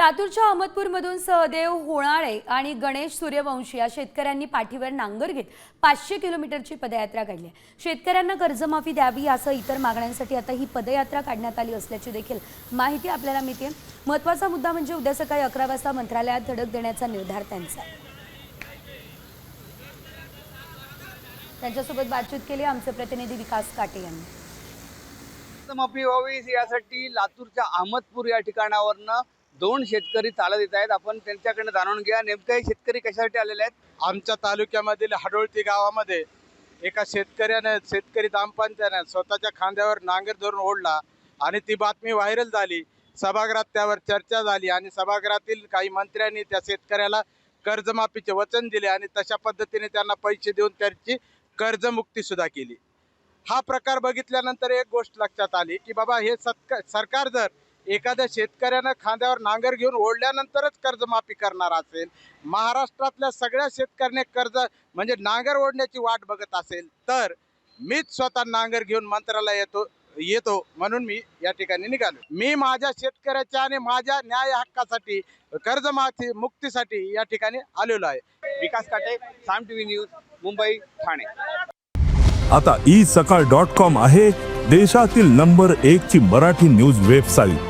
लातूरच्या अहमदपूरमधून सहदेव होणाळे आणि गणेश सूर्यवंशी या शेतकऱ्यांनी पाठीवर नांगर घेत पाचशे किलोमीटरची पदयात्रा काढली आहे. शेतकऱ्यांना कर्जमाफी द्यावी असं इतर मागण्यांसाठी आता ही पदयात्रा काढण्यात आली असल्याची देखील माहिती आपल्याला मिळते महत्त्वाचा मुद्दा म्हणजे उद्या सकाळी अकरा वाजता मंत्रालयात धडक देण्याचा निर्धार त्यांचा आहे. त्यांच्यासोबत बातचीत केली आमचे प्रतिनिधी विकास काटे यांनी कर्जमाफी व्हावी यासाठी लातूरच्या अहमदपूर या ठिकाणावरनं दोन शेतकरी चालत येत आहेत. आपण त्यांच्याकडनं जाणून घ्या नेमकं हे शेतकरी कशासाठी आलेले आहेत? आमच्या तालुक्यामधील हडोळती गावामध्ये एका शेतकऱ्याने शेतकरी दाम्पत्याने स्वतःच्या खांद्यावर नांगर धरून ओढला आणि ती बातमी व्हायरल झाली. सभागृहात त्यावर चर्चा झाली आणि सभागृहातील काही मंत्र्यांनी त्या शेतकऱ्याला कर्जमाफीचे वचन दिले आणि तशा पद्धतीने त्यांना पैसे देऊन त्यांची कर्जमुक्ती सुद्धा केली. हा प्रकार बघितल्यानंतर एक गोष्ट लक्षात आली की बाबा हे सत्क सरकार जर एखाद्या शेतकऱ्यानं खांद्यावर नांगर घेऊन ओढल्यानंतरच कर्जमाफी करणार असेल महाराष्ट्रातल्या सगळ्या शेतकऱ्याने कर्ज म्हणजे नांगर ओढण्याची वाट बघत असेल तर मीच स्वतः नांगर घेऊन मंत्रालय येतो येतो म्हणून मी या ठिकाणी निघालो. मी माझ्या शेतकऱ्याच्या आणि माझ्या न्याय हक्कासाठी कर्जमाफी मुक्तीसाठी या ठिकाणी आलेलो आहे. Vikas Kate Saam T V news Mumbai Thane. आता ई सकाळ डॉट कॉम आहे देशातील नंबर एक ची मराठी न्यूज वेबसाईट.